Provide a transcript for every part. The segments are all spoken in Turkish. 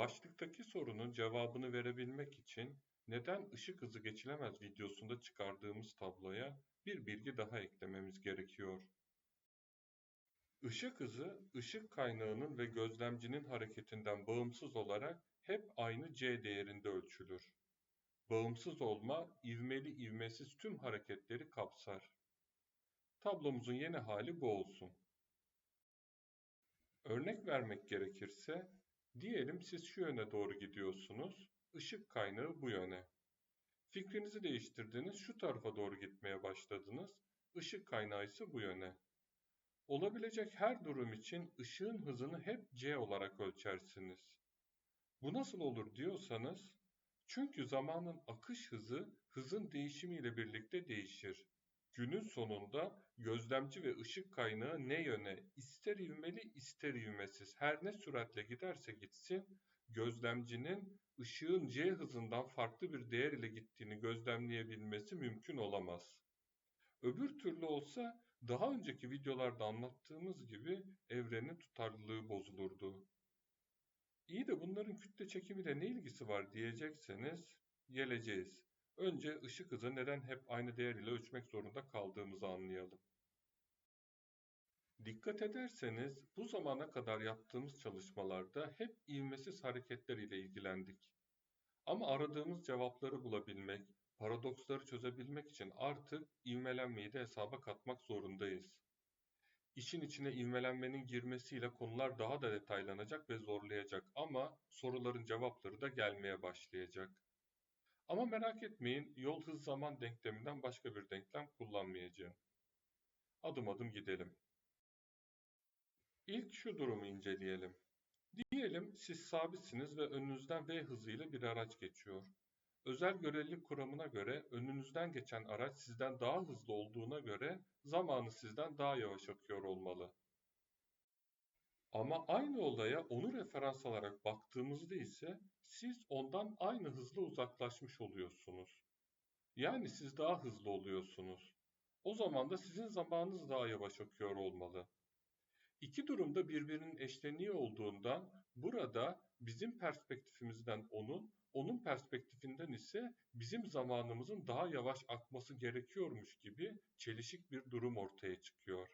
Başlıktaki sorunun cevabını verebilmek için neden ışık hızı geçilemez videosunda çıkardığımız tabloya bir bilgi daha eklememiz gerekiyor. Işık hızı, ışık kaynağının ve gözlemcinin hareketinden bağımsız olarak hep aynı c değerinde ölçülür. Bağımsız olma, ivmeli ivmesiz tüm hareketleri kapsar. Tablomuzun yeni hali bu olsun. Örnek vermek gerekirse, diyelim siz şu yöne doğru gidiyorsunuz, ışık kaynağı bu yöne. Fikrinizi değiştirdiniz, şu tarafa doğru gitmeye başladınız, ışık kaynağı ise bu yöne. Olabilecek her durum için ışığın hızını hep c olarak ölçersiniz. Bu nasıl olur diyorsanız, çünkü zamanın akış hızı hızın değişimiyle birlikte değişir. Günün sonunda gözlemci ve ışık kaynağı ne yöne ister ivmeli ister ivmesiz her ne süratle giderse gitsin gözlemcinin ışığın c hızından farklı bir değer ile gittiğini gözlemleyebilmesi mümkün olamaz. Öbür türlü olsa daha önceki videolarda anlattığımız gibi evrenin tutarlılığı bozulurdu. İyi de bunların kütle çekimiyle ne ilgisi var diyecekseniz geleceğiz. Önce ışık hızı neden hep aynı değer ile ölçmek zorunda kaldığımızı anlayalım. Dikkat ederseniz bu zamana kadar yaptığımız çalışmalarda hep ivmesiz hareketler ile ilgilendik. Ama aradığımız cevapları bulabilmek, paradoksları çözebilmek için artık ivmelenmeyi de hesaba katmak zorundayız. İşin içine ivmelenmenin girmesiyle konular daha da detaylanacak ve zorlayacak ama soruların cevapları da gelmeye başlayacak. Ama merak etmeyin, yol hız zaman denkleminden başka bir denklem kullanmayacağım. Adım adım gidelim. İlk şu durumu inceleyelim. Diyelim siz sabitsiniz ve önünüzden v hızıyla bir araç geçiyor. Özel görelilik kuramına göre önünüzden geçen araç sizden daha hızlı olduğuna göre zamanı sizden daha yavaş akıyor olmalı. Ama aynı olaya onu referans alarak baktığımızda ise siz ondan aynı hızla uzaklaşmış oluyorsunuz. Yani siz daha hızlı oluyorsunuz. O zaman da sizin zamanınız daha yavaş akıyor olmalı. İki durumda birbirinin eşleniği olduğundan burada bizim perspektifimizden onun, onun perspektifinden ise bizim zamanımızın daha yavaş akması gerekiyormuş gibi çelişik bir durum ortaya çıkıyor.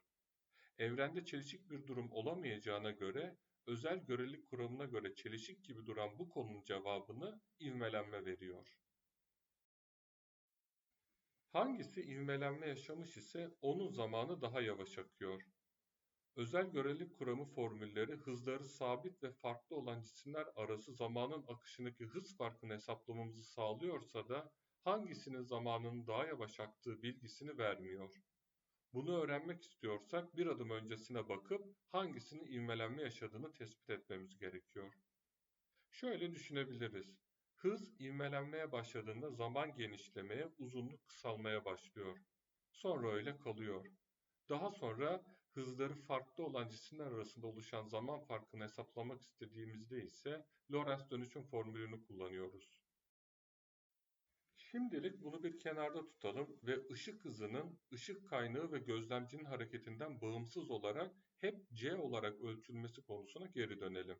Evrende çelişik bir durum olamayacağına göre özel görelilik kuramına göre çelişik gibi duran bu konunun cevabını ivmelenme veriyor. Hangisi ivmelenme yaşamış ise onun zamanı daha yavaş akıyor. Özel görelilik kuramı formülleri hızları sabit ve farklı olan cisimler arası zamanın akışındaki hız farkını hesaplamamızı sağlıyorsa da hangisinin zamanının daha yavaş aktığı bilgisini vermiyor. Bunu öğrenmek istiyorsak bir adım öncesine bakıp hangisinin ivmelenme yaşadığını tespit etmemiz gerekiyor. Şöyle düşünebiliriz. Hız ivmelenmeye başladığında zaman genişlemeye, uzunluk kısalmaya başlıyor. Sonra öyle kalıyor. Daha sonra hızları farklı olan cisimler arasında oluşan zaman farkını hesaplamak istediğimizde ise Lorentz dönüşüm formülünü kullanıyoruz. Şimdilik bunu bir kenarda tutalım ve ışık hızının ışık kaynağı ve gözlemcinin hareketinden bağımsız olarak hep c olarak ölçülmesi konusuna geri dönelim.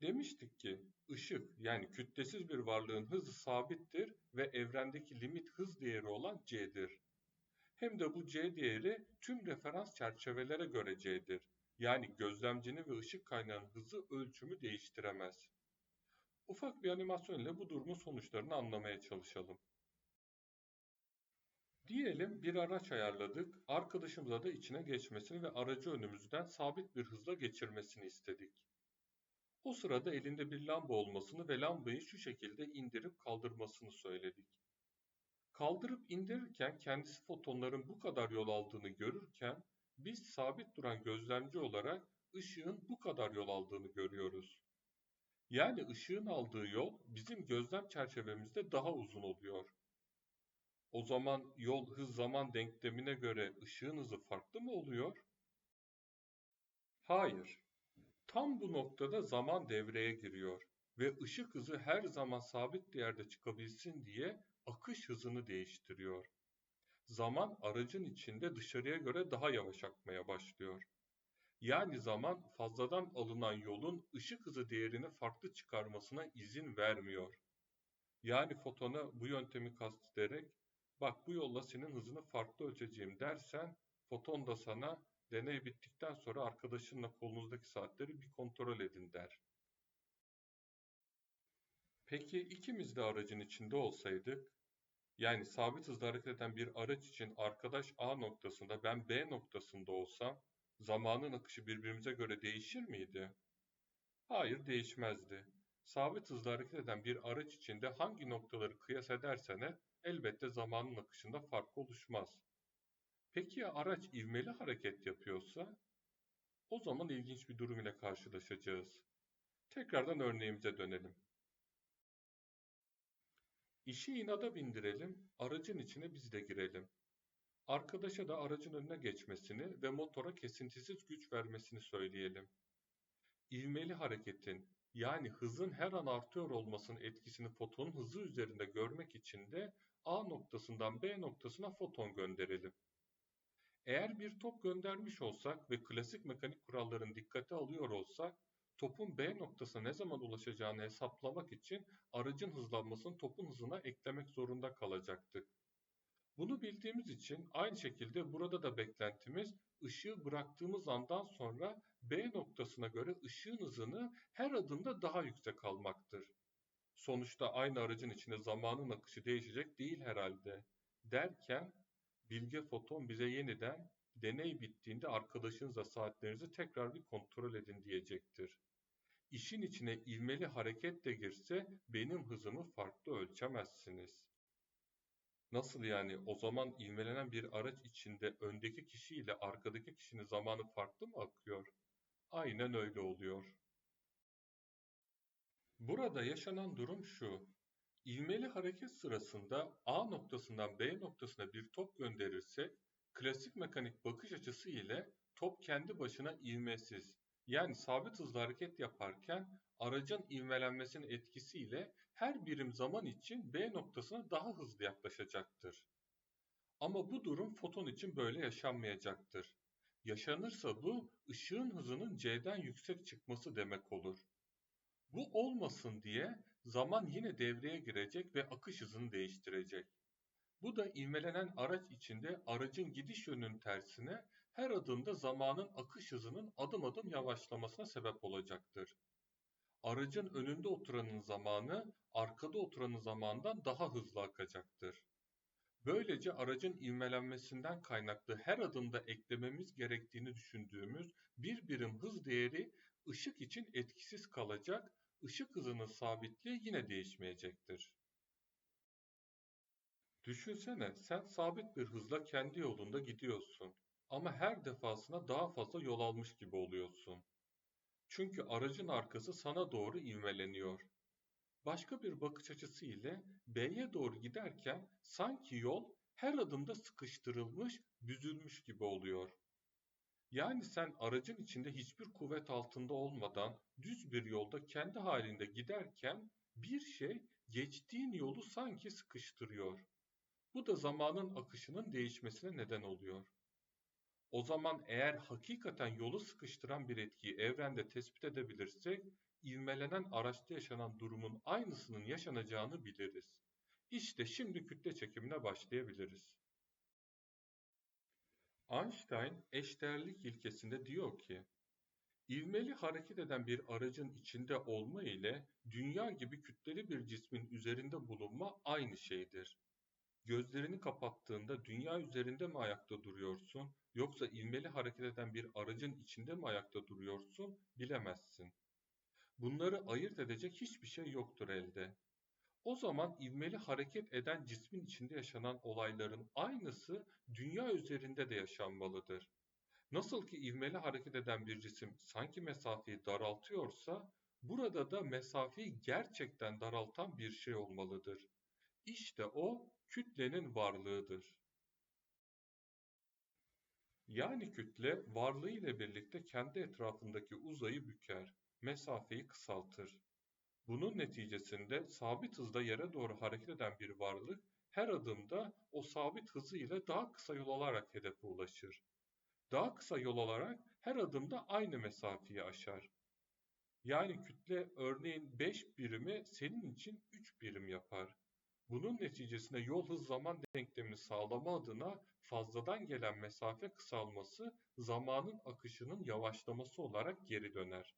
Demiştik ki ışık yani kütlesiz bir varlığın hızı sabittir ve evrendeki limit hız değeri olan c'dir. Hem de bu c değeri tüm referans çerçevelere göre c'dir. Yani gözlemcinin ve ışık kaynağının hızı ölçümü değiştiremez. Ufak bir animasyon ile bu durumun sonuçlarını anlamaya çalışalım. Diyelim bir araç ayarladık, arkadaşımıza da içine geçmesini ve aracı önümüzden sabit bir hızla geçirmesini istedik. O sırada elinde bir lamba olmasını ve lambayı şu şekilde indirip kaldırmasını söyledik. Kaldırıp indirirken kendisi fotonların bu kadar yol aldığını görürken biz sabit duran gözlemci olarak ışığın bu kadar yol aldığını görüyoruz. Yani ışığın aldığı yol bizim gözlem çerçevemizde daha uzun oluyor. O zaman yol hız zaman denklemine göre ışığın hızı farklı mı oluyor? Hayır. Tam bu noktada zaman devreye giriyor ve ışık hızı her zaman sabit değerde çıkabilsin diye akış hızını değiştiriyor. Zaman aracın içinde dışarıya göre daha yavaş akmaya başlıyor. Yani zaman fazladan alınan yolun ışık hızı değerini farklı çıkarmasına izin vermiyor. Yani fotona bu yöntemi kastederek bak bu yolla senin hızını farklı ölçeceğim dersen foton da sana deney bittikten sonra arkadaşınla kolunuzdaki saatleri bir kontrol edin der. Peki ikimiz de aracın içinde olsaydık, yani sabit hızla hareket eden bir araç için arkadaş A noktasında ben B noktasında olsam zamanın akışı birbirimize göre değişir miydi? Hayır değişmezdi. Sabit hızla hareket eden bir araç içinde hangi noktaları kıyas edersen et, elbette zamanın akışında fark oluşmaz. Peki ya araç ivmeli hareket yapıyorsa? O zaman ilginç bir durum ile karşılaşacağız. Tekrardan örneğimize dönelim. İşi inada bindirelim, aracın içine biz de girelim. Arkadaşa da aracın önüne geçmesini ve motora kesintisiz güç vermesini söyleyelim. İvmeli hareketin yani hızın her an artıyor olmasının etkisini fotonun hızı üzerinde görmek için de A noktasından B noktasına foton gönderelim. Eğer bir top göndermiş olsak ve klasik mekanik kuralların dikkate alıyor olsak, topun B noktasına ne zaman ulaşacağını hesaplamak için aracın hızlanmasını topun hızına eklemek zorunda kalacaktık. Bunu bildiğimiz için aynı şekilde burada da beklentimiz ışığı bıraktığımız andan sonra B noktasına göre ışığın hızını her adımda daha yüksek almaktır. Sonuçta aynı aracın içinde zamanın akışı değişecek değil herhalde. Derken bilge foton bize yeniden deney bittiğinde arkadaşınızla saatlerinizi tekrar bir kontrol edin diyecektir. İşin içine ivmeli hareket de girse benim hızımı farklı ölçemezsiniz. Nasıl yani? O zaman ivmelenen bir araç içinde öndeki kişi ile arkadaki kişinin zamanı farklı mı akıyor? Aynen öyle oluyor. Burada yaşanan durum şu. İvmeli hareket sırasında A noktasından B noktasına bir top gönderirsek, klasik mekanik bakış açısı ile top kendi başına ivmesiz, yani sabit hızla hareket yaparken aracın ivmelenmesinin etkisiyle her birim zaman için B noktasına daha hızlı yaklaşacaktır. Ama bu durum foton için böyle yaşanmayacaktır. Yaşanırsa bu ışığın hızının C'den yüksek çıkması demek olur. Bu olmasın diye zaman yine devreye girecek ve akış hızını değiştirecek. Bu da ivmelenen araç içinde aracın gidiş yönünün tersine her adımda zamanın akış hızının adım adım yavaşlamasına sebep olacaktır. Aracın önünde oturanın zamanı arkada oturanın zamandan daha hızlı akacaktır. Böylece aracın ivmelenmesinden kaynaklı her adımda eklememiz gerektiğini düşündüğümüz bir birim hız değeri ışık için etkisiz kalacak, ışık hızının sabitliği yine değişmeyecektir. Düşünsene sen sabit bir hızla kendi yolunda gidiyorsun ama her defasında daha fazla yol almış gibi oluyorsun. Çünkü aracın arkası sana doğru ivmeleniyor. Başka bir bakış açısı ile B'ye doğru giderken sanki yol her adımda sıkıştırılmış, büzülmüş gibi oluyor. Yani sen aracın içinde hiçbir kuvvet altında olmadan düz bir yolda kendi halinde giderken bir şey geçtiğin yolu sanki sıkıştırıyor. Bu da zamanın akışının değişmesine neden oluyor. O zaman eğer hakikaten yolu sıkıştıran bir etkiyi evrende tespit edebilirsek, ivmelenen araçta yaşanan durumun aynısının yaşanacağını biliriz. İşte şimdi kütle çekimine başlayabiliriz. Einstein eşdeğerlik ilkesinde diyor ki, ivmeli hareket eden bir aracın içinde olma ile dünya gibi kütleli bir cismin üzerinde bulunma aynı şeydir. Gözlerini kapattığında dünya üzerinde mi ayakta duruyorsun, yoksa ivmeli hareket eden bir aracın içinde mi ayakta duruyorsun, bilemezsin. Bunları ayırt edecek hiçbir şey yoktur elde. O zaman ivmeli hareket eden cismin içinde yaşanan olayların aynısı dünya üzerinde de yaşanmalıdır. Nasıl ki ivmeli hareket eden bir cisim sanki mesafeyi daraltıyorsa, burada da mesafeyi gerçekten daraltan bir şey olmalıdır. İşte o kütlenin varlığıdır. Yani kütle varlığı ile birlikte kendi etrafındaki uzayı büker, mesafeyi kısaltır. Bunun neticesinde sabit hızda yere doğru hareket eden bir varlık her adımda o sabit hızı ile daha kısa yol alarak hedefe ulaşır. Daha kısa yol alarak her adımda aynı mesafeyi aşar. Yani kütle örneğin 5 birimi senin için 3 birim yapar. Bunun neticesinde yol hız zaman denklemini sağlama adına fazladan gelen mesafe kısalması zamanın akışının yavaşlaması olarak geri döner.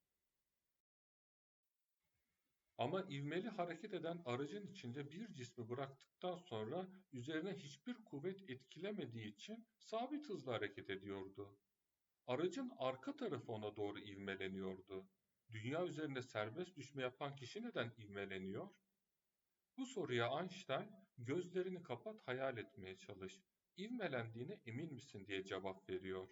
Ama ivmeli hareket eden aracın içinde bir cismi bıraktıktan sonra üzerine hiçbir kuvvet etkilemediği için sabit hızla hareket ediyordu. Aracın arka tarafı ona doğru ivmeleniyordu. Dünya üzerinde serbest düşme yapan kişi neden ivmeleniyor? Bu soruya Einstein gözlerini kapat hayal etmeye çalış. İvmelendiğine emin misin diye cevap veriyor.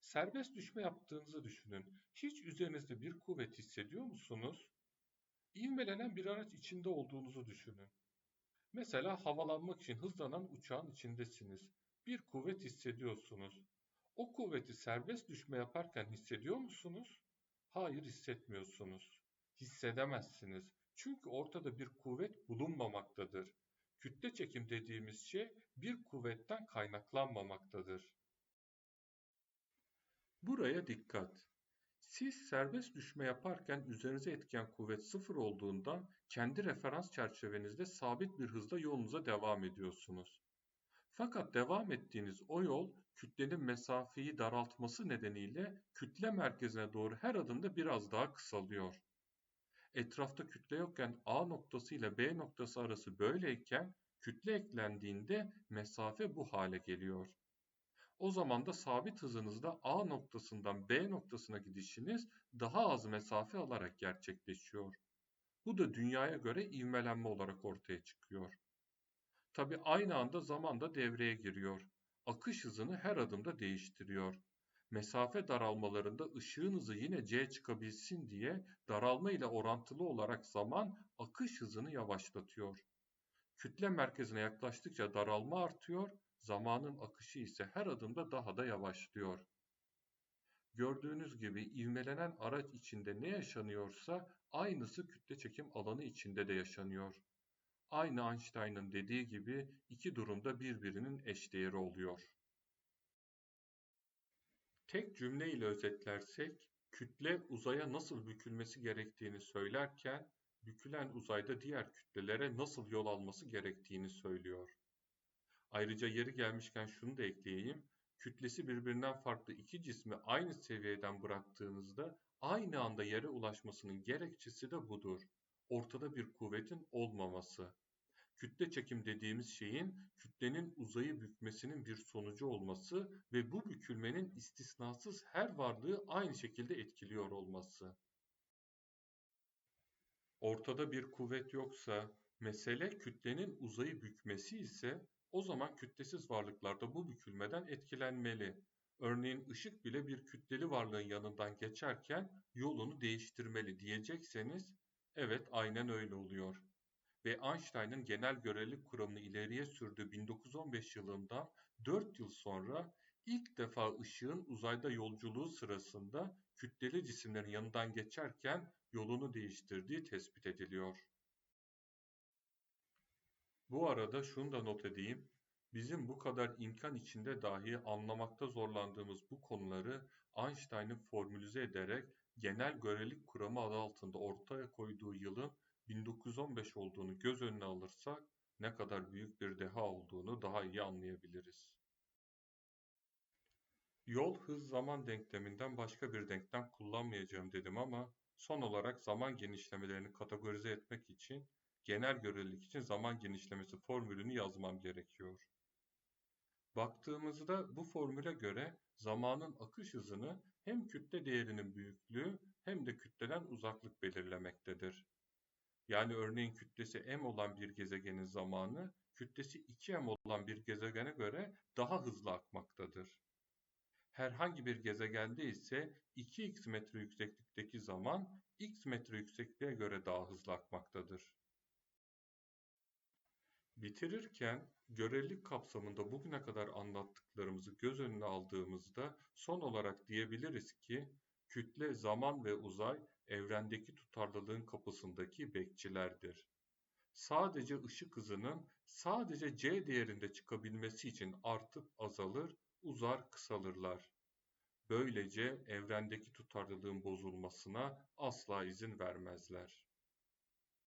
Serbest düşme yaptığınızı düşünün. Hiç üzerinizde bir kuvvet hissediyor musunuz? İvmelenen bir araç içinde olduğunuzu düşünün. Mesela havalanmak için hızlanan uçağın içindesiniz. Bir kuvvet hissediyorsunuz. O kuvveti serbest düşme yaparken hissediyor musunuz? Hayır hissetmiyorsunuz. Hissedemezsiniz. Çünkü ortada bir kuvvet bulunmamaktadır. Kütle çekim dediğimiz şey bir kuvvetten kaynaklanmamaktadır. Buraya dikkat. Siz serbest düşme yaparken üzerinize etken kuvvet sıfır olduğundan kendi referans çerçevenizde sabit bir hızda yolunuza devam ediyorsunuz. Fakat devam ettiğiniz o yol kütlenin mesafeyi daraltması nedeniyle kütle merkezine doğru her adımda biraz daha kısalıyor. Etrafta kütle yokken A noktası ile B noktası arası böyleyken kütle eklendiğinde mesafe bu hale geliyor. O zaman da sabit hızınızda A noktasından B noktasına gidişiniz daha az mesafe alarak gerçekleşiyor. Bu da dünyaya göre ivmelenme olarak ortaya çıkıyor. Tabi aynı anda zaman da devreye giriyor. Akış hızını her adımda değiştiriyor. Mesafe daralmalarında ışığın hızı yine c çıkabilsin diye daralma ile orantılı olarak zaman akış hızını yavaşlatıyor. Kütle merkezine yaklaştıkça daralma artıyor, zamanın akışı ise her adımda daha da yavaşlıyor. Gördüğünüz gibi ivmelenen araç içinde ne yaşanıyorsa aynısı kütle çekim alanı içinde de yaşanıyor. Aynı Einstein'ın dediği gibi iki durumda birbirinin eşdeğeri oluyor. Tek cümle ile özetlersek, kütle uzaya nasıl bükülmesi gerektiğini söylerken, bükülen uzayda diğer kütlelere nasıl yol alması gerektiğini söylüyor. Ayrıca yeri gelmişken şunu da ekleyeyim, kütlesi birbirinden farklı iki cismi aynı seviyeden bıraktığınızda aynı anda yere ulaşmasının gerekçesi de budur. Ortada bir kuvvetin olmaması. Kütle çekim dediğimiz şeyin kütlenin uzayı bükmesinin bir sonucu olması ve bu bükülmenin istisnasız her varlığı aynı şekilde etkiliyor olması. Ortada bir kuvvet yoksa, mesele kütlenin uzayı bükmesi ise o zaman kütlesiz varlıklar da bu bükülmeden etkilenmeli. Örneğin ışık bile bir kütleli varlığın yanından geçerken yolunu değiştirmeli diyecekseniz evet aynen öyle oluyor. Ve Einstein'ın genel görelilik kuramını ileriye sürdüğü 1915 yılından 4 yıl sonra ilk defa ışığın uzayda yolculuğu sırasında kütleli cisimlerin yanından geçerken yolunu değiştirdiği tespit ediliyor. Bu arada şunu da not edeyim. Bizim bu kadar imkan içinde dahi anlamakta zorlandığımız bu konuları Einstein'ın formülize ederek genel görelilik kuramı adı altında ortaya koyduğu yılın 1915 olduğunu göz önüne alırsak ne kadar büyük bir deha olduğunu daha iyi anlayabiliriz. Yol hız zaman denkleminden başka bir denklem kullanmayacağım dedim ama son olarak zaman genişlemelerini kategorize etmek için genel görelilik için zaman genişlemesi formülünü yazmam gerekiyor. Baktığımızda bu formüle göre zamanın akış hızını hem kütle değerinin büyüklüğü hem de kütleden uzaklık belirlemektedir. Yani örneğin kütlesi m olan bir gezegenin zamanı kütlesi 2m olan bir gezegene göre daha hızlı akmaktadır. Herhangi bir gezegende ise 2x metre yükseklikteki zaman x metre yüksekliğe göre daha hızlı akmaktadır. Bitirirken görelilik kapsamında bugüne kadar anlattıklarımızı göz önüne aldığımızda son olarak diyebiliriz ki kütle, zaman ve uzay evrendeki tutarlılığın kapısındaki bekçilerdir. Sadece ışık hızının sadece c değerinde çıkabilmesi için artıp azalır, uzar, kısalırlar. Böylece evrendeki tutarlılığın bozulmasına asla izin vermezler.